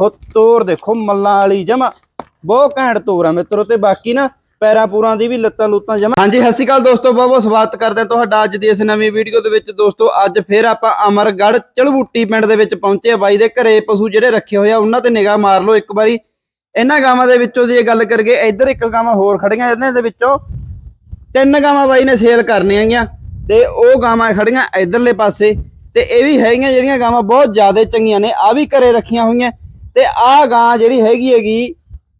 ਦੇਖੋ ਤੋਰ ਦੇਖੋ ਮੱਲਾਂ ਵਾਲੀ ਜਮਾ। ਬਹੁਤ ਘੈਂਟ ਤੋਰ ਆ ਮਿੱਤਰੋ ਤੇ ਬਾਕੀ ਨਾ ਪੈਰਾਂ ਪੂਰਾਂ ਦੀ ਵੀ ਲੱਤਾਂ ਲੁੱਤਾਂ ਜਮਾ। ਹਾਂਜੀ, ਸਤਿ ਸ਼੍ਰੀ ਅਕਾਲ ਦੋਸਤੋ, ਬਹੁਤ ਬਹੁਤ ਸਵਾਗਤ ਕਰਦੇ ਹਾਂ ਤੁਹਾਡਾ ਅੱਜ ਦੀ ਇਸ ਨਵੀਂ ਵੀਡੀਓ ਦੇ ਵਿੱਚ। ਦੋਸਤੋ, ਅੱਜ ਫੇਰ ਆਪਾਂ ਅਮਰਗੜ੍ਹ ਚਲਬੂਟੀ ਪਿੰਡ ਦੇ ਵਿੱਚ ਪਹੁੰਚੇ ਆ ਬਾਈ ਦੇ ਘਰੇ। ਪਸ਼ੂ ਜਿਹੜੇ ਰੱਖੇ ਹੋਏ ਆ, ਉਹਨਾਂ ਤੇ ਨਿਗਾਹ ਮਾਰ ਲਓ ਇੱਕ ਵਾਰੀ। ਇਹਨਾਂ ਗਾਵਾਂ ਦੇ ਵਿੱਚੋਂ ਜੇ ਗੱਲ ਕਰੀਏ, ਇੱਧਰ ਇੱਕ ਗਾਵਾਂ ਹੋਰ ਖੜੀਆਂ ਇਹਨਾਂ ਦੇ ਵਿੱਚੋਂ ਤਿੰਨ ਗਾਵਾਂ ਬਾਈ ਨੇ ਸੇਲ ਕਰਨੀਆਂ ਗੀਆਂ ਤੇ ਉਹ ਗਾਵਾਂ ਖੜੀਆਂ ਇਧਰਲੇ ਪਾਸੇ ਤੇ ਇਹ ਵੀ ਹੈਗੀਆਂ ਜਿਹੜੀਆਂ ਗਾਵਾਂ ਬਹੁਤ ਜ਼ਿਆਦਾ ਚੰਗੀਆਂ ਨੇ ਆ ਵੀ ਘਰੇ ਰੱਖੀਆਂ ਹੋਈਆਂ। ਤੇ ਆਹ ਗਾਂ ਜਿਹੜੀ ਹੈਗੀ ਹੈਗੀ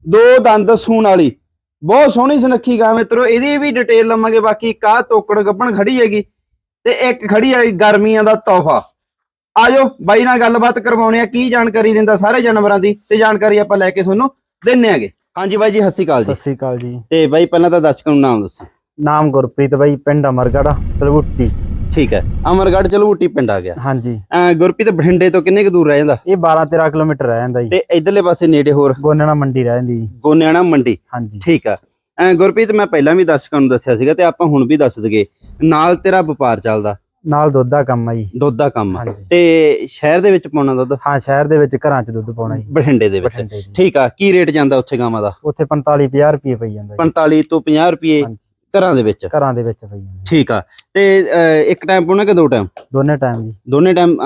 ਦੋ ਦੰਦ ਸੂਣ ਵਾਲੀ। ਬਹੁਤ ਸੋਹਣੀ ਸੁਨੱਖੀ ਗਾਂ ਮਿੱਤਰੋ ਇਹਦੀ ਵੀ ਡਿਟੇਲ ਲਵਾਂਗੇ ਬਾਕੀ ਕਾ ਤੋਕੜ ਗੱਬਣ ਖੜੀ ਹੈਗੀ ਤੇ ਇੱਕ ਖੜੀ ਹੈ ਗਰਮੀਆਂ ਦਾ ਤੋਹਫਾ। ਆਜੋ ਬਾਈ ਨਾਲ ਗੱਲਬਾਤ ਕਰਵਾਉਣੇ ਆ ਕੀ ਜਾਣਕਾਰੀ ਦਿੰਦਾ ਸਾਰੇ ਜਾਨਵਰਾਂ ਦੀ ਤੇ ਜਾਣਕਾਰੀ ਆਪਾਂ ਲੈ ਕੇ ਤੁਹਾਨੂੰ ਦਿੰਨੇ ਆਗੇ। ਹਾਂਜੀ ਬਾਈ ਜੀ ਸਤਿ ਸ਼੍ਰੀ ਅਕਾਲ ਜੀ। ਸਤਿ ਸ੍ਰੀ ਅਕਾਲ ਜੀ। ਤੇ ਬਾਈ ਪਹਿਲਾਂ ਤਾਂ ਦਰਸ਼ਕਾਂ ਨੂੰ ਨਾਮ ਦੱਸੋ। ਨਾਮ ਗੁਰਪ੍ਰੀਤ ਬਾਈ ਪਿੰਡ ਅਮਰਗੜਾ ਤਲਵੁੱਟੀ। ਠੀਕ ਹੈ ਅਮਰਗੜ੍ਹ ਚਲੂਟੀ ਪਿੰਡ ਆ ਗਿਆ। ਹਾਂਜੀ। ਗੁਰਪ੍ਰੀਤ ਬਠਿੰਡੇ ਤੋਂ ਕਿੰਨੇ ਕੁ ਦੂਰ ਰਹਿ ਜਾਂਦਾ? ਇਹ 12 13 ਕਿਲੋਮੀਟਰ ਰਹਿ ਜਾਂਦਾ ਜੀ। ਤੇ ਇਧਰਲੇ ਪਾਸੇ ਨੇੜੇ ਹੋਰ? ਗੋਨੇਣਾ ਮੰਡੀ ਰਹਿ ਜਾਂਦੀ ਜੀ। ਗੋਨਿਆਣਾ ਮੰਡੀ। ਹਾਂਜੀ। ਠੀਕ ਆ। ਗੁਰਪ੍ਰੀਤ ਮੈਂ ਪਹਿਲਾਂ ਵੀ ਦਰਸ਼ਕਾਂ ਨੂੰ ਦੱਸਿਆ ਸੀਗਾ ਤੇ ਆਪਾਂ ਹੁਣ ਵੀ ਦੱਸ ਦਈਏ ਨਾਲ ਤੇਰਾ ਵਪਾਰ ਚੱਲਦਾ? ਨਾਲ ਦੁੱਧ ਦਾ ਕੰਮ ਆ ਜੀ। ਦੁੱਧ ਦਾ ਕੰਮ ਤੇ ਸ਼ਹਿਰ ਦੇ ਵਿੱਚ ਪਾਉਣਾ ਦੁੱਧ? ਹਾਂ ਸ਼ਹਿਰ ਦੇ ਵਿੱਚ ਘਰਾਂ 'ਚ ਦੁੱਧ ਪਾਉਣਾ ਜੀ। ਬਠਿੰਡੇ ਦੇ ਵਿੱਚ। ਠੀਕ ਆ। ਕੀ ਰੇਟ ਜਾਂਦਾ ਉੱਥੇ ਗਾਵਾਂ ਦਾ? ਉੱਥੇ 45 50 ਰੁਪਏ ਪਈ ਜਾਂਦਾ ਜੀ। 45 ਤੋਂ 50 ਰੁਪਏ। ਘਰਾਂ ਦੇ ਵਿੱਚ? ਘਰਾਂ ਦੇ ਵਿੱਚ ਪਈ ਜਾਂਦਾ ਠੀਕ ਆ। ਤੇ ਅਹ, ਇੱਕ ਟਾਈਮ ਪਾਉਣਾ ਕਿ ਦੋ ਟਾਈਮ ਦੋਨੇ ਟਾਈਮ ਜੀ। ਦੋਨੇ ਟਾਈਮ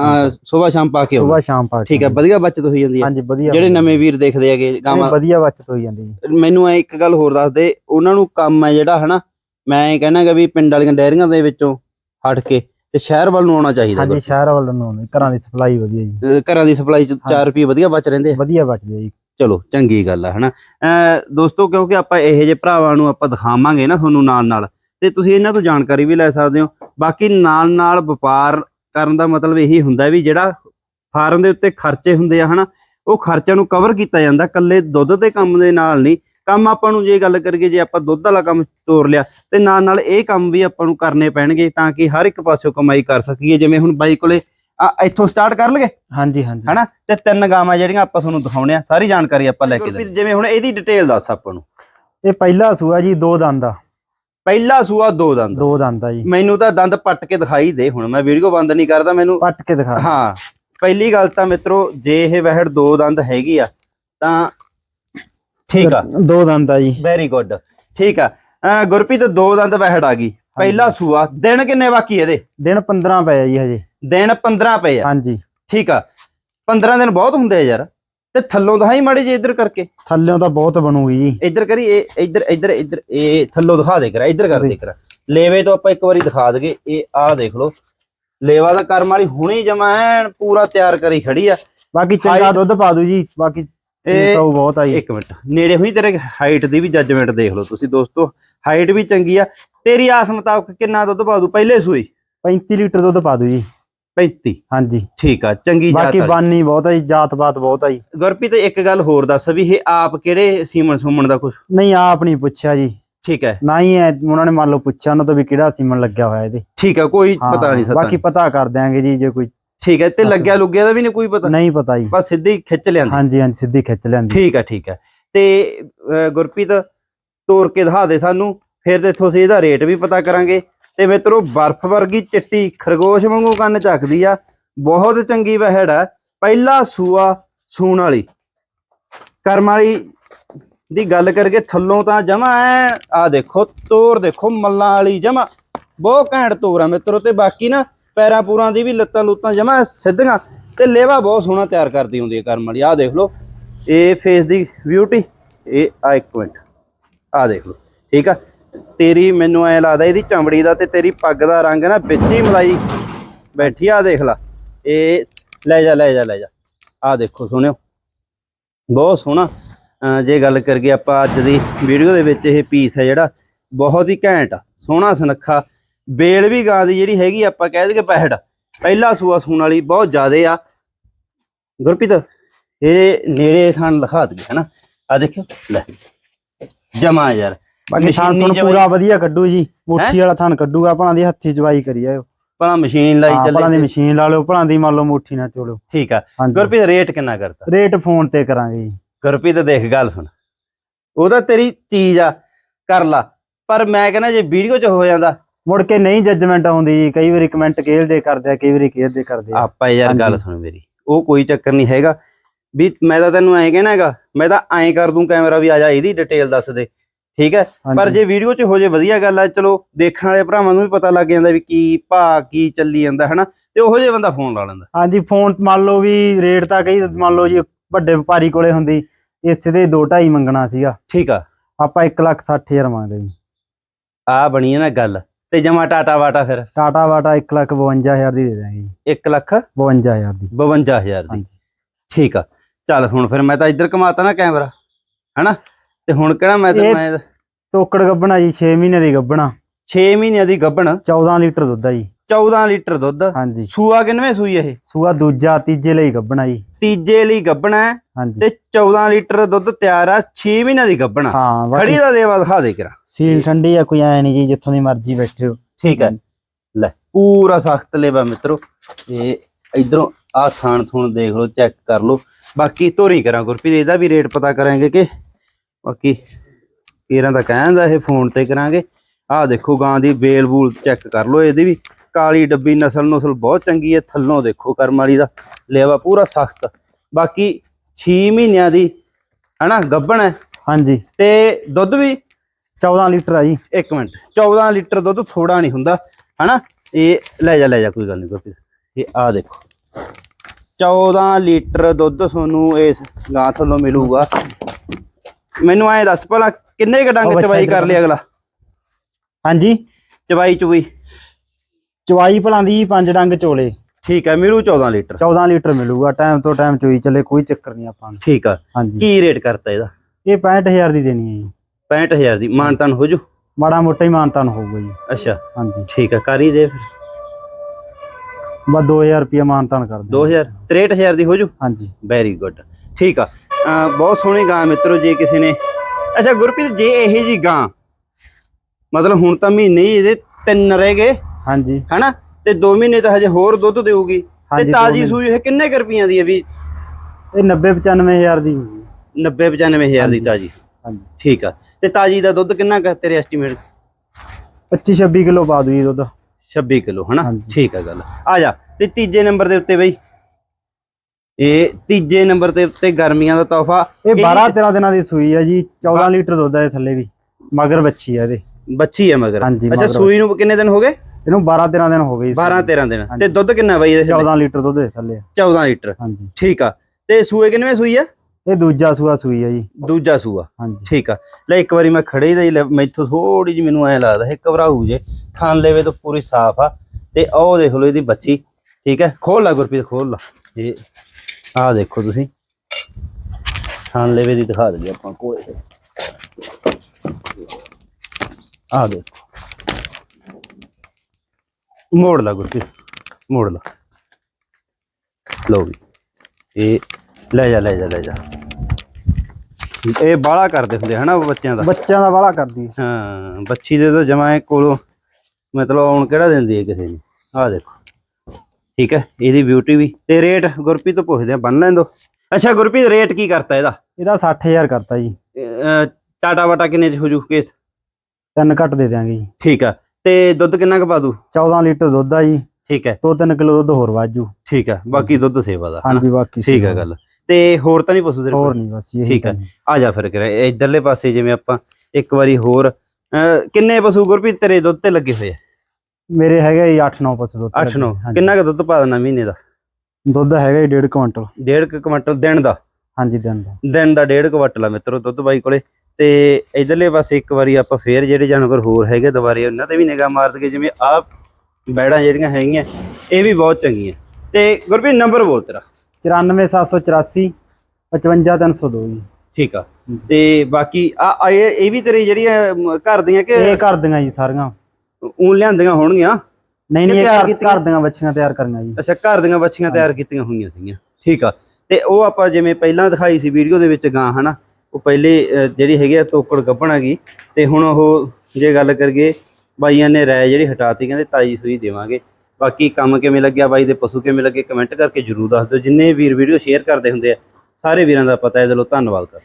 ਸਵੇਰ ਸ਼ਾਮ ਪਾ ਕੇ ਆਉਣਾ ਸਵੇਰ ਸ਼ਾਮ ਪਾ ਕੇ ਠੀਕ ਆ ਵਧੀਆ ਬਚਤ ਹੋਈ ਜਾਂਦੀ ਹੈ ਹਾਂਜੀ ਵਧੀਆ ਜਿਹੜੇ। ਨਵੇਂ ਵੀਰ ਦੇਖਦੇ ਹੈਗੇ ਨਹੀਂ, ਗਾਵਾਂ ਵਧੀਆ ਬਚਤ ਹੋਈ ਜਾਂਦੀ ਜੀ। ਮੈਨੂੰ ਐ ਇੱਕ ਗੱਲ ਹੋਰ ਦੱਸ ਦੇ ਉਹਨਾਂ ਨੂੰ ਕੰਮ ਹੈ ਜਿਹੜਾ ਹਨਾ? ਮੈਂ ਇਹ ਕਹਿਣਾਗਾ ਵੀ ਪਿੰਡ ਵਾਲੀਆਂ ਡੈਰੀਆਂ ਦੇ ਵਿੱਚੋਂ ਹਟ ਕੇ ਤੇ ਸ਼ਹਿਰ ਵੱਲ ਨੂੰ ਆਉਣਾ ਚਾਹੀਦਾ ਹਾਂਜੀ ਸ਼ਹਿਰ ਵੱਲ ਨੂੰ ਆਉਂਦੇ, ਘਰਾਂ ਦੀ ਸਪਲਾਈ ਵਧੀਆ ਜੀ। ਅਹ ਘਰਾਂ ਦੀ ਸਪਲਾਈ ਚ 4 ਰੁਪਏ ਵਧੀਆ ਬਚ ਰਹਿੰਦੇ ਆ। ਵਧੀਆ ਬਚਦੇ ਆ ਜੀ। ਚਲੋ, ਚੰਗੀ ਗੱਲ ਆ, ਹਨਾ? ਅਹ ਦੋਸਤੋ, ਕਿਉਂਕਿ ਆਪਾਂ ਇਹੋ ਜਿਹੇ ਭਰਾਵਾਂ ਨੂੰ ਆਪਾਂ ਦਿਖਾਵਾਂਗੇ ਨਾ ਤੁਹਾਨੂੰ ਨਾਲ ਨਾਲ ਤੇ ਤੁਸੀਂ ਇਹਨਾਂ ਤੋਂ ਜਾਣਕਾਰੀ ਵੀ ਲੈ ਸਕਦੇ ਹੋ। ਬਾਕੀ ਨਾਲ ਨਾਲ ਵਪਾਰ ਕਰਨ ਦਾ ਮਤਲਬ ਇਹੀ ਹੁੰਦਾ ਵੀ ਜਿਹੜਾ ਫਾਰਮ ਦੇ ਉੱਤੇ ਖਰਚੇ ਹੁੰਦੇ ਆ, ਹਨਾ, ਉਹ ਖਰਚਿਆਂ ਨੂੰ ਕਵਰ ਕੀਤਾ ਜਾਂਦਾ ਕੱਲੇ ਦੁੱਧ ਦੇ ਕੰਮ ਦੇ ਨਾਲ ਨਹੀਂ। ਕੰਮ ਆਪਾਂ ਨੂੰ ਜੇ ਗੱਲ ਕਰੀਏ, ਜੇ ਆਪਾਂ ਦੁੱਧ ਵਾਲਾ ਕੰਮ ਤੋਰ ਲਿਆ, ਤੇ ਨਾਲ ਨਾਲ ਇਹ ਕੰਮ ਵੀ ਆਪਾਂ ਨੂੰ ਕਰਨੇ ਪੈਣਗੇ, ਤਾਂ ਕਿ ਹਰ ਇੱਕ ਪਾਸਿਓਂ ਕਮਾਈ ਕਰ ਸਕੀਏ। ਜਿਵੇਂ ਹੁਣ ਬਾਈ ਕੋਲੇ ਆ ਇੱਥੋਂ ਸਟਾਰਟ ਕਰ ਲਗੇ ਹਾਂਜੀ ਹਾਂਜੀ। ਹਨਾ? ਤੇ ਤਿੰਨ ਗਾਵਾਂ ਜਿਹੜੀਆਂ ਆਪਾਂ ਤੁਹਾਨੂੰ ਦਿਖਾਉਣੇ ਆ ਸਾਰੀ ਜਾਣਕਾਰੀ ਆਪਾਂ ਲੈ ਕੇ ਦੇ ਜਿਵੇਂ ਹੁਣ ਇਹਦੀ ਡਿਟੇਲ ਦੱਸ ਆਪਾਂ ਨੂੰ। ਇਹ ਪਹਿਲਾ ਸੂਆ ਜੀ ਦੋ ਦੰਦ ਪਹਿਲਾ ਸੂਆ ਦੋ ਦੰਦ। ਦੋ ਦੰਦ ਆ ਜੀ। ਮੈਨੂੰ ਤਾਂ ਦੰਦ ਪੱਟ ਕੇ ਦਿਖਾਈ ਦੇ ਹੁਣ ਮੈਂ ਵੀਡੀਓ ਬੰਦ ਨਹੀਂ ਕਰਦਾ ਮੈਨੂੰ ਪੱਟ ਕੇ ਦਿਖਾ। ਹਾਂ ਪਹਿਲੀ ਗੱਲ ਤਾਂ ਮਿੱਤਰੋ ਜੇ ਇਹ ਵਹਿੜ ਦੋ ਦੰਦ ਹੈਗੀ ਆ ਤਾਂ ਠੀਕ ਆ। ਦੋ ਦੰਦ ਆ ਜੀ। ਵੈਰੀ ਗੁੱਡ ਠੀਕ ਆ। ਗੁਰਪ੍ਰੀਤ ਦੋ ਦੰਦ ਵਹਿੜ ਆ ਗਈ। ਪਹਿਲਾ ਸੂਆ ਦਿਨ ਕਿੰਨੇ ਬਾਕੀ ਇਹਦੇ? ਦਿਨ 15 ਪਏ ਜੀ ਹਜੇ। ਦਿਨ 15 ਪਏ ਆ। ਹਾਂਜੀ। ਠੀਕ ਆ। 15 ਦਿਨ ਬਹੁਤ ਹੁੰਦੇ ਆ ਯਾਰ। ਤੇ ਥੱਲੋਂ ਦਿਖਾਈ ਮਾੜੀ ਜੇ ਇੱਧਰ ਕਰਕੇ। ਥੱਲਿਓਂ ਤਾਂ ਬਹੁਤ ਬਣੂਗੀ ਜੀ। ਇੱਧਰ ਕਰੀ ਇਹ ਇੱਧਰ ਇੱਧਰ ਇੱਧਰ ਇਹ ਥੱਲੋਂ ਦਿਖਾ ਦੇ ਕਰਾ ਇੱਧਰ ਕਰ ਦੇ ਕਰਾ। ਲੇਵੇ ਤੋਂ ਆਪਾਂ ਇੱਕ ਵਾਰੀ ਦਿਖਾ ਦਗੇ ਇਹ ਆਹ ਦੇਖ ਲਓ। ਲੇਵਾ ਦਾ ਕਰਮ ਵਾਲੀ ਹੁਣੀ ਜਮਾ ਐਨ ਪੂਰਾ ਤਿਆਰ ਕਰੀ ਖੜੀ ਆ। ਬਾਕੀ ਚੰਗਾ ਦੁੱਧ ਪਾ ਦੂ ਜੀ ਬਾਕੀ ਇਹ- 600 ਬਹੁਤ ਆ ਜੀ। ਇੱਕ ਮਿੰਟ ਨੇੜੇ ਹੋਈ ਤੇਰੇ ਹਾਈਟ ਦੀ ਵੀ ਜੱਜਮੈਂਟ ਦੇਖ ਲਓ ਤੁਸੀਂ ਦੋਸਤੋ। ਹਾਈਟ ਵੀ ਚੰਗੀ ਆ। ਤੇਰੀ ਆਸ ਮੁਤਾਬਕ ਕਿੰਨਾ ਦੁੱਧ ਪਾ ਦੂ ਪਹਿਲੇ ਸੂਈ। 35 ਲੀਟਰ ਦੁੱਧ ਪਾ ਦੂ ਜੀ। 35 ਹਾਂਜੀ। ਠੀਕ ਆ ਚੰਗੀ ਜਾਤ ਬਾਕੀ ਬਾਨੀ ਬਹੁਤ ਆ ਜੀ ਜਾਤ ਪਾਤ ਬਹੁਤ ਆ ਜੀ। ਗੁਰਪ੍ਰੀਤ ਇੱਕ ਗੱਲ ਹੋਰ ਦੱਸ ਵੀ ਇਹ ਆਪ ਕਿਹੜੇ ਸੀਮਨ ਸੁਮਨ ਦਾ ਕੁਝ ਨਹੀਂ ਆਪ ਨਹੀਂ ਪੁੱਛਿਆ ਜੀ। ਠੀਕ ਹੈ। ਨਾ ਹੀ ਐ ਉਹਨਾਂ ਨੇ ਮੰਨ ਲਓ ਪੁੱਛਿਆ ਉਹਨਾਂ ਤੋਂ ਵੀ ਕਿਹੜਾ ਸੀਮਨ ਲੱਗਿਆ ਹੋਇਆ ਇਹਦੇ। ਠੀਕ ਹੈ ਕੋਈ ਹਾਂ, ਪਤਾ ਨਹੀਂ ਸਤਾ ਬਾਕੀ ਪਤਾ ਕਰ ਦਿਆਂਗੇ ਜੀ ਜੇ ਕੋਈ ਠੀਕ ਹੈ ਤੇ ਲੱਗਿਆ ਲੁੱਗਿਆ ਦਾ ਵੀ ਨਹੀਂ ਕੋਈ ਪਤਾ? ਨਹੀਂ ਪਤਾ ਜੀ। ਬਸ ਸਿੱਧੀ ਖਿੱਚ ਲਿਆਂਦੀ। ਹਾਂਜੀ ਹਾਂਜੀ ਸਿੱਧੀ ਖਿੱਚ ਲੈਂਦੀ ਠੀਕ ਹੈ ਠੀਕ ਹੈ। ਤੇ ਅਹ, ਗੁਰਪ੍ਰੀਤ ਤੋਰ ਕੇ ਦਿਖਾ ਦੇ ਸਾਨੂੰ। ਫਿਰ ਤੇ ਇੱਥੋਂ ਅਸੀਂ ਇਹਦਾ ਰੇਟ ਵੀ ਪਤਾ ਕਰਾਂਗੇ। ਤੇ ਮਿੱਤਰੋ ਬਰਫ਼ ਵਰਗੀ ਚਿੱਟੀ ਖਰਗੋਸ਼ ਵਾਂਗੂ ਕੰਨ ਚੱਕਦੀ ਆ। ਬਹੁਤ ਚੰਗੀ ਵਹਿੜ ਹੈ ਪਹਿਲਾ ਸੂਆ ਸੂਣ ਵਾਲੀ। ਕਰਮ ਵਾਲੀ ਦੀ ਗੱਲ ਕਰਕੇ ਥੱਲੋਂ ਤਾਂ ਜਮਾ ਐ, ਆ ਦੇਖੋ, ਤੋਰ ਦੇਖੋ, ਮੱਲਾਂ ਵਾਲੀ ਜਮਾ। ਬਹੁਤ ਘੈਂਟ ਤੋਰ ਆ ਮਿੱਤਰੋ ਤੇ ਬਾਕੀ ਨਾ ਪੈਰਾਂ ਪੂਰਾਂ ਦੀ ਵੀ ਲੱਤਾਂ ਲੁੱਤਾਂ ਜਮਾ ਸਿੱਧੀਆਂ ਤੇ ਲੇਵਾ ਬਹੁਤ ਸੋਹਣਾ ਤਿਆਰ ਕਰਦੀ ਹੁੰਦੀ ਹੈ ਕਰਮ ਵਾਲੀ। ਆ ਦੇਖ ਲਓ, ਇਹ ਫੇਸ ਦੀ ਬਿਊਟੀ ਇਹ ਆ ਇੱਕ ਮਿੰਟ। ਆ ਦੇਖ ਲਓ, ਠੀਕ ਆ? ਤੇਰੀ ਮੈਨੂੰ ਐ ਲੱਗਦਾ ਇਹਦੀ ਚਮੜੀ ਦਾ ਤੇ ਤੇਰੀ ਪੱਗ ਦਾ ਰੰਗ ਨਾ ਵਿੱਚ ਹੀ ਮਲਾਈ ਬੈਠੀ ਆ ਦੇਖ ਲਾ। ਇਹ ਲੈ ਜਾ ਲੈ ਜਾ ਲੈ ਜਾ। ਆ ਦੇਖੋ ਸੁਣਿਓ ਬਹੁਤ ਸੋਹਣਾ। ਅਹ ਜੇ ਗੱਲ ਕਰੀਏ ਆਪਾਂ ਅੱਜ ਦੀ ਵੀਡੀਓ ਦੇ ਵਿੱਚ ਇਹ ਪੀਸ ਹੈ ਜਿਹੜਾ, ਬਹੁਤ ਹੀ ਘੈਂਟ ਆ, ਸੋਹਣਾ ਸੁਨੱਖਾ। ਬੇਲ ਵੀ ਗਾਂ ਦੀ ਜਿਹੜੀ ਹੈਗੀ ਆਪਾਂ ਕਹਿ ਦਈਏ ਪੈਹੜ ਪਹਿਲਾ ਸੂਆ ਸੂਣ ਵਾਲੀ ਬਹੁਤ ਜ਼ਿਆਦੇ ਆ। ਗੁਰਪ੍ਰੀਤ, ਇਹ ਨੇੜੇ ਥਾਂ ਲਿਖਾ ਦਈਏ, ਹਨਾ? ਆ ਦੇਖਿਓ, ਲੈ। ਜਮਾ ਯਾਰ। ਬਾਕੀ ਥਾਂ ਮਸ਼ੀਨੀ ਤੁਹਾਨੂੰ ਜਵਾਈ- ਪੂਰਾ ਵਧੀਆ ਕੱਢੂ ਜੀ। ਮੁੱਠੀ ਵਾਲਾ ਥਾਨ ਕੱਢੂਗਾ ਆਪਣਾ ਦੀ ਹੱਥੀ ਚਵਾਈ ਕਰੀ ਆਇਓ ਭਲਾ ਮਸ਼ੀਨ ਲਾਈ ਆਪਣਾ ਦੀ ਚੱਲੇ ਮਸ਼ੀਨ ਲਾ ਲਿਓ ਭਲਾਂ ਦੀ ਮੰਨ ਲਓ ਮੁੱਠੀ ਨਾ ਚੋਲੋ ਠੀਕ ਆ। ਗੁਰਪ੍ਰੀਤ ਰੇਟ ਕਿੰਨਾ ਕਰਤਾ? ਰੇਟ ਫੋਨ ਤੇ ਕਰਾਂਗੇ ਜੀ। ਗੁਰਪ੍ਰੀਤ ਦੇਖ ਗੱਲ ਸੁਣ। ਉਹਦਾ ਤੇਰੀ ਚੀਜ਼ ਆ ਕਰ ਲਾ। ਪਰ ਮੈਂ ਕਹਿੰਦਾ ਜੇ ਵੀਡੀਓ 'ਚ ਹੋ ਜਾਂਦਾ। ਮੁੜ ਕੇ ਨਹੀਂ ਜੱਜਮੈਂਟ ਆਉਂਦੀ ਜੀ। ਕਈ ਵਾਰੀ ਕਮੈਂਟ ਕੇਲ ਦੇ ਕਰਦੇ ਆ ਕਈ ਵਾਰੀ ਕੇਲ ਦੇ ਕਰਦੇ ਆ। ਆਪਾਂ ਯਾਰ ਗੱਲ। ਸੁਣ ਮੇਰੀ। ਉਹ ਕੋਈ ਚੱਕਰ ਨਹੀਂ ਹੈਗਾ। ਵੀ ਮੈਂ ਤਾਂ ਤੈਨੂੰ ਐਂ ਕਹਿਣਾ ਹੈਗਾ ਮੈਂ ਤਾਂ ਐਂ ਕਰ ਦੂੰ ਕੈਮਰਾ ਵੀ ਆ ਜਾ ਇਹਦੀ ਡਿਟੇਲ ਦੱਸ ਦੇ। ਠੀਕ ਹੈ? ਪਰ। ਜੇ ਵੀਡੀਓ 'ਚ ਹੋ ਜੇ ਵਧੀਆ ਗੱਲ ਆ ਚਲੋ ਦੇਖਣ ਵਾਲੇ ਭਰਾਵਾਂ ਨੂੰ ਵੀ ਪਤਾ ਲੱਗ ਜਾਂਦਾ ਵੀ ਕੀ ਭਾ ਕੀ ਚੱਲੀ ਜਾਂਦਾ ਹਨਾ? ਤੇ ਉਹੋ ਜਿਹਾ ਬੰਦਾ ਫੋਨ ਲਾ ਲੈਂਦਾ। ਹਾਂਜੀ ਫੋਨ ਮੰਨ ਲਓ ਵੀ ਰੇਟ ਤਾਂ ਕਈ ਮੰਨ ਲਓ ਜੀ ਵੱਡੇ ਵਪਾਰੀ ਕੋਲੇ ਹੁੰਦੀ ਇਸੇ ਦੇ 2.5 ਮੰਗਣਾ ਸੀਗਾ। ਠੀਕ ਆ। ਆਪਾਂ 1 ਲੱਖ 60 ਹਜ਼ਾਰ ਮੰਗਦੇ ਜੀ ਆ ਬਣੀ ਹੈ ਨਾ ਗੱਲ। ਤੇ ਜਮਾ ਟਾਟਾ ਵਾਟਾ ਫਿਰ? ਟਾਟਾ ਵਾਟਾ 1 ਲੱਖ 52 ਹਜ਼ਾਰ ਦੀ ਦੇ ਦਾਂਗੇ ਜੀ। 1 ਲੱਖ? 52 ਹਜ਼ਾਰ ਦੀ। 52000 ਦੀ। ਠੀਕ ਆ। ਚੱਲ ਹੁਣ ਫਿਰ ਮੈਂ ਤਾਂ ਇੱਧਰ ਕਮਾਤਾ ਨਾ ਕੈਮਰਾ ਹਨਾ? ਤੇ ਹੁਣ ਕਿਹੜਾ ਮੈਂ ਤੇ ਇਹ- ਮੈਂ ਤੋਕੜ ਗੱਬਣਾ ਜੀ 6 ਮਹੀਨੇ ਦੀ ਗੱਬਣਾ 6 ਮਹੀਨਿਆਂ ਦੀ ਗੱਭਣ? 14 ਲੀਟਰ ਦੁੱਧ ਆ ਜੀ। 14 ਲੀਟਰ ਦੁੱਧ? ਹਾਂਜੀ। ਸੂਆ ਕਿੰਨਵੇਂ ਸੂਈ ਇਹ? ਸੂਆ ਦੂਜਾ ਤੀਜੇ ਲਈ ਗੱਬਣਾ ਜੀ। ਤੀਜੇ ਲਈ ਗੱਭਣਾ ਹੈ ਹਾਂਜੀ। ਤੇ 14 ਲੀਟਰ ਦੁੱਧ ਤਿਆਰ ਆ 6 ਮਹੀਨਿਆਂ ਦੀ ਗੱਭਣਾ। ਹਾਂ ਖੜੀ ਬਾਕੀ ਦਾ ਦੇਵਾ ਦਿਖਾ ਦੇ ਕਿਰਾ। ਸੀਲ ਠੰਡੀ ਆ ਕੋਈ ਐ ਨਹੀਂ ਜੀ ਜਿੱਥੋਂ ਦੀ ਮਰਜ਼ੀ ਬੈਠੇ ਹੋ। ਠੀਕ ਹੈ ਲੈ ਪੂਰਾ ਸਖਤ ਲੇਵਾ ਮਿੱਤਰੋ। ਤੇ ਇਧਰੋਂ ਆ ਥਾਣ ਥੂਣ ਦੇਖ ਲਓ ਚੈੱਕ ਕਰ ਲਓ। ਬਾਕੀ ਧੋਰੀ ਕਰਾਂ ਗੁਰਪ੍ਰੀਤ ਇਹਦਾ ਵੀ ਰੇਟ ਪਤਾ ਕਰਾਂਗੇ ਕਿ ਬਾਕੀ ਕੀਰਾਂ ਦਾ ਕਹਿੰਦਾ ਇਹ ਫੋਨ ਤੇ ਕਰਾਂਗੇ। ਆਹ ਦੇਖੋ ਗਾਂ ਦੀ ਬੇਲ ਬੂਲ ਚੈੱਕ ਕਰ ਲਓ ਇਹਦੀ ਵੀ। ਕਾਲੀ ਡੱਬੀ ਨਸਲ ਨਸਲ ਬਹੁਤ ਚੰਗੀ ਹੈ ਥੱਲੋਂ ਦੇਖੋ ਕਰਮ ਵਾਲੀ ਦਾ ਲੇਵਾ ਪੂਰਾ ਸਖਤ। ਬਾਕੀ 6 ਮਹੀਨਿਆਂ ਦੀ ਹਨਾ ਗੱਭਣ ਹੈ। ਹਾਂਜੀ। ਤੇ ਦੁੱਧ ਵੀ? 14 ਲੀਟਰ ਆ ਜੀ। ਇੱਕ ਮਿੰਟ 14 ਲੀਟਰ ਦੁੱਧ ਥੋੜਾ ਨਹੀਂ ਹੁੰਦਾ ਹਨਾ। ਇਹ ਲੈ ਜਾ ਲੈ ਜਾ ਕੋਈ ਗੱਲ ਨਹੀਂ ਗੁਰਪ੍ਰੀਤ ਇਹ ਆ ਦੇਖੋ। 14 ਲੀਟਰ ਦੁੱਧ ਤੁਹਾਨੂੰ ਇਸ ਗਾਂ ਥੱਲੋਂ ਮਿਲੂਗਾ। ਮੈਨੂੰ ਐਂ ਦੱਸ ਭਲਾ ਕਿੰਨੇ ਡੰਗ ਚਵਾਈ ਕਰ ਲਈ ਅਗਲਾ? ਹਾਂਜੀ। ਚਵਾਈ ਚੁਈ ਚਵਾਈ ਭਲਾਂਦੀ ਜੀ ਪੰਜ ਡੰਗ ਚੋਲੇ। ਠੀਕ ਹੈ ਮਿਲੂ 14 ਲੀਟਰ। 14 ਲੀਟਰ ਮਿਲੂਗਾ ਟਾਈਮ ਤੋਂ ਟਾਈਮ ਚੋਈ ਚੱਲੇ ਕੋਈ ਚੱਕਰ ਨਹੀਂ ਆਪਾਂ ਨੂੰ। ਠੀਕ ਆ। ਹਾਂਜੀ। ਕੀ ਰੇਟ ਕਰਤਾ ਇਹਦਾ? ਇਹ 65000 ਦੀ ਦੇਣੀ ਹੈ ਜੀ। 65000 ਦੀ। ਮਾਨਤਨ ਹੋ ਜੂ? ਮਾੜਾ ਮੋਟਾ ਹੀ ਮਾਨਤਾਨ ਹੋਊਗਾ ਜੀ। ਅੱਛਾ। ਹਾਂਜੀ। ਠੀਕ ਆ ਕਰ ਦੇ ਫਿਰ। ਬਸ 2000 ਰੁਪਏ ਮਾਨਤਾਨ ਕਰ ਦਿਓ। 2000 63000 ਦੀ ਹੋ ਜੂ? ਹਾਂਜੀ। ਵੈਰੀ ਗੁੱਡ ਠੀਕ ਆ। ਬਹੁਤ ਸੋਹਣੀ ਗਾਂ ਮਿੱਤਰੋ ਜੇ ਕਿਸੇ ਨੇ। ਅੱਛਾ ਗੁਰਪ੍ਰੀਤ ਜੇ ਇਹ ਜੀ ਗਾਂ ਮਤਲਬ ਹੁਣ ਤਾਂ ਮਹੀਨੇ ਹੀ ਇਹਦੇ ਤਿੰਨ ਰਹਿ ਗਏ ਹਾਂਜੀ। ਹਨਾ? ਤੇ 2 ਮਹੀਨੇ ਤਾਂ ਹਜੇ ਹੋਰ ਦੁੱਧ ਦੇਊਗੀ। ਤੇ ਤਾਜੀ। ਸੂਈ ਇਹ ਕਿੰਨੇ ਕੁ ਰੁਪਈਆਂ ਦੀ ਹੈ ਵੀ? ਇਹ 90 95000 ਦੀ ਹੋਊਗੀ। 90 95000 ਦੀ। ਤਾਜੀ। ਹਾਂਜੀ। ਠੀਕ ਆ। ਤੇ ਤਾਜੀ ਦਾ ਦੁੱਧ ਕਿੰਨਾ ਕੁ ਤੇਰੇ ਐਸਟੀਮੇਟ? 25 26 ਕਿਲੋ ਪਾ ਦੂ ਜੀ ਦੁੱਧ। 26 ਕਿਲੋ ਹਨਾ। ਠੀਕ ਆ ਗੱਲ। ਆ ਜਾ ਤੇ ਤੀਜੇ ਨੰਬਰ ਦੇ ਉੱਤੇ ਬਈ। ਇਹ ਤੀਜੇ ਨੰਬਰ ਦੇ ਉੱਤੇ ਗਰਮੀਆਂ ਦਾ ਤੋਹਫਾ। ਇਹ 12 13 ਦਿਨਾਂ ਦੀ ਸੂਈ ਹੈ ਜੀ 14 ਲੀਟਰ ਦੁੱਧ ਹੈ ਥੱਲੇ ਵੀ ਮਗਰ ਬੱਚੀ ਹੈ ਇਹਦੇ। ਬੱਚੀ ਹੈ ਮਗਰ। ਅੱਛਾ ਸੂਈ ਨੂੰ ਕਿੰਨੇ ਦਿਨ ਹੋ ਗਏ? ਇਹਨੂੰ 12 13 ਦਿਨ ਹੋ ਗਏ ਜੀ 12 13 ਦਿਨ। ਤੇ ਦੁੱਧ ਕਿੰਨਾ ਬਈ ਇਹਦੇ ਥੱਲੇ? 14 ਲੀਟਰ ਦੁੱਧ ਦੇ ਥੱਲੇ 14 ਲੀਟਰ। ਹਾਂਜੀ। ਠੀਕ ਆ। ਤੇ ਸੂਏ ਕਿੰਨਵੇਂ ਸੂਈ ਆ? ਇਹ ਦੂਜਾ ਸੂਆ ਸੂਈ ਹੈ ਜੀ। ਦੂਜਾ ਸੂਆ। ਹਾਂਜੀ। ਠੀਕ ਆ। ਲੈ ਇੱਕ ਵਾਰੀ ਮੈਂ ਖੜੇ ਹੀ ਦਾ ਹੀ ਮੈਥੋਂ ਥੋੜੀ ਜਿਹੀ ਮੈਨੂੰ ਐ ਲੱਗਦਾ ਇਹ ਘਬਰਾਊ ਜੇ। ਥਾਨ ਲੈਵੇ ਤਾਂ ਪੂਰੀ ਸਾਫ਼ ਆ। ਤੇ ਉਹ ਦੇਖ ਲਓ ਇਹਦੀ ਬੱਚੀ ਠੀਕ ਹੈ ਖੋਲ ਲਾ ਗੁਰਪ੍ਰੀਤ ਖੋਲ ਲਾ। ਇਹ ਆਹ ਦੇਖੋ ਤੁਸੀਂ। ਥਾਨ ਲੈਵੇ ਦੀ ਦਿਖਾ ਦਈਏ ਆਪਾਂ ਕੋਲੇ। ਆਹ ਦੇਖੋ। ਮੋੜ ਲਾ ਗੁਰਪ੍ਰੀਤ ਮੋੜ ਲਾ। ਲਓ ਵੀ ਇਹ ਲੈ ਜਾ ਲੈ ਜਾ ਲੈ ਜਾ। ਇਹ ਬਾਲਾ ਕਰਦੇ ਹੁੰਦੇ ਹਨਾ ਬੱਚਿਆਂ ਦਾ? ਬੱਚਿਆਂ ਦਾ ਵਾਲਾ ਕਰਦੀ ਹੈ। ਬੱਚੀ ਦੇ ਤਾਂ ਜਮਾ ਇਹ ਕੋਲੋਂ ਮਤਲਬ ਆਉਣ ਕਿਹੜਾ ਦਿੰਦੀ ਹੈ ਕਿਸੇ ਨੂੰ ਆਹ ਦੇਖੋ। ਠੀਕ ਹੈ ਇਹਦੀ ਬਿਊਟੀ ਵੀ। ਤੇ ਰੇਟ ਗੁਰਪ੍ਰੀਤ ਤੋਂ ਪੁੱਛਦੇ ਆ ਬੰਨ ਲੈਣ ਦੋ ਅੱਛਾ ਗੁਰਪ੍ਰੀਤ ਰੇਟ ਕੀ ਕਰਤਾ ਇਹਦਾ? ਇਹਦਾ 60000 ਕਰਤਾ ਜੀ। ਅਹ, ਟਾਟਾ ਵਾਟਾ ਕਿੰਨੇ ਚ ਹੋ ਜੂ ਕੇਸ ਤਿੰਨ ਘੱਟ ਦੇ ਦਿਆਂਗੇ ਜੀ। ਠੀਕ ਆ ਤੇ ਦੁੱਧ ਕਿੰਨਾ ਕੁ ਪਾ ਦੂ? 14 ਲੀਟਰ ਦੁੱਧ ਆ ਜੀ। ਠੀਕ ਹੈ। 2-3 ਕਿਲੋ ਦੁੱਧ ਹੋਰ ਵਾਜੂ ਠੀਕ ਹੈ ਬਾਕੀ ਦੁੱਧ ਸੇਵਾ ਦਾ ਹਨਾ? ਹਾਂਜੀ ਬਾਕੀ ਠੀਕ ਹੈ। ਗੱਲ। ਤੇ ਹੋਰ ਤਾਂ ਨਹੀਂ ਪੁੱਛਦੇ? ਹੋਰ ਨਹੀਂ ਬਸ ਇਹੀ ਠੀਕ ਹੈ। ਤਾਂ ਜੀ। ਆ ਜਾ ਫਿਰ ਕਰੇ ਇਧਰਲੇ ਪਾਸੇ ਜਿਵੇਂ ਆਪਾਂ ਇੱਕ ਵਾਰੀ ਹੋਰ ਅਹ, ਕਿੰਨੇ ਪਸ਼ੂ ਗੁਰਪ੍ਰੀਤ ਤੇਰੇ ਦੁੱਧ ਤੇ ਲੱਗੇ ਹੋਏ ਆ? ਮੇਰੇ ਹੈਗਾ ਜੀ 8-9 ਪਚ ਦੁੱਧ 8 9 ਹਾਂਜੀ। ਕਿੰਨਾ ਕੁ ਦੁੱਧ ਪਾ ਦੇਣਾ ਮਹੀਨੇ ਦਾ? ਦੁੱਧ ਹੈਗਾ ਜੀ 1.5 ਕੁਇੰਟਲ। ਡੇਢ ਕੁ ਕੁਇੰਟਲ ਦਿਨ ਦਾ? ਹਾਂਜੀ ਦਿਨ ਦਾ। ਦਿਨ ਦਾ ਡੇਢ ਕੁਇੰਟਲ ਆ ਮਿੱਤਰੋ ਦੁੱਧ ਬਾਈ ਕੋਲੇ। ਤੇ ਇਧਰਲੇ ਪਾਸੇ ਇੱਕ ਵਾਰੀ ਆਪਾਂ ਫੇਰ ਜਿਹੜੇ ਜਾਨਵਰ ਹੋਰ ਹੈਗੇ ਦੁਬਾਰੇ ਉਹਨਾਂ ਤੇ ਵੀ ਨਿਗਾਹ ਮਾਰ ਦਈਏ ਜਿਵੇਂ ਆਹ ਬੈੜਾਂ ਜਿਹੜੀਆਂ ਹੈਗੀਆਂ ਇਹ ਵੀ ਬਹੁਤ ਚੰਗੀਆਂ। ਤੇ ਗੁਰਪ੍ਰੀਤ ਨੰਬਰ ਬੋਲ ਤੇਰਾ। 94784 55302 ਜੀ। ਠੀਕ ਆ। ਤੇ ਬਾਕੀ ਆ ਆ ਇਹ ਇਹ ਵੀ ਤੇਰੀ ਜਿਹੜੀਆਂ ਅਮ, ਘਰ ਦੀਆਂ ਕਿ ਇਹ ਕਰ ਦੀਆਂ ਜੀ ਸਾਰੀਆਂ। ਊਂ ਲਿਆਂਦੀਆਂ ਹੋਣਗੀਆਂ। ਨਹੀਂ ਨਹੀਂ ਇਹ ਤਿਆਰ ਘਰ? ਘਰ ਦੀਆਂ ਬੱਚੀਆਂ ਤਿਆਰ ਕਰੀਆਂ ਜੀ। ਅੱਛਾ ਘਰ ਦੀਆਂ ਬੱਚੀਆਂ ਤਿਆਰ ਕੀਤੀਆਂ ਹੋਈਆਂ ਸੀਗੀਆਂ। ਠੀਕ ਆ। ਤੇ ਉਹ ਆਪਾਂ ਜਿਵੇਂ ਪਹਿਲਾਂ ਦਿਖਾਈ ਸੀ ਵੀਡੀਓ ਦੇ ਵਿੱਚ ਗਾਂ ਹਨਾ? ਉਹ ਪਹਿਲੇ ਅਹ, ਜਿਹੜੀ ਹੈਗੀ ਆ ਤੋਕੜ ਗੱਭਣ ਹੈਗੀ ਤੇ ਹੁਣ ਉਹ ਜੇ ਗੱਲ ਕਰੀਏ ਬਾਈਆਂ ਨੇ ਰਾਏ ਜਿਹੜੀ ਹਟਾਤੀ ਕਹਿੰਦੇ ਤਾਜੀ ਸੂਈ ਦੇਵਾਂਗੇ। ਬਾਕੀ ਕੰਮ ਕਿਵੇਂ ਲੱਗਿਆ ਬਾਈ ਦੇ ਪਸ਼ੂ ਕਿਵੇਂ ਲੱਗੇ ਕਮੈਂਟ ਕਰਕੇ ਜਰੂਰ ਦੱਸ ਦਿਓ। ਜਿੰਨੇ ਵੀਰ ਵੀਡੀਓ ਸ਼ੇਅਰ ਕਰਦੇ ਹੁੰਦੇ ਆ ਸਾਰੇ ਵੀਰਾਂ ਦਾ ਪਤਾ ਹੈ ਦਿਲੋਂ ਧੰਨਵਾਦ ਕਰ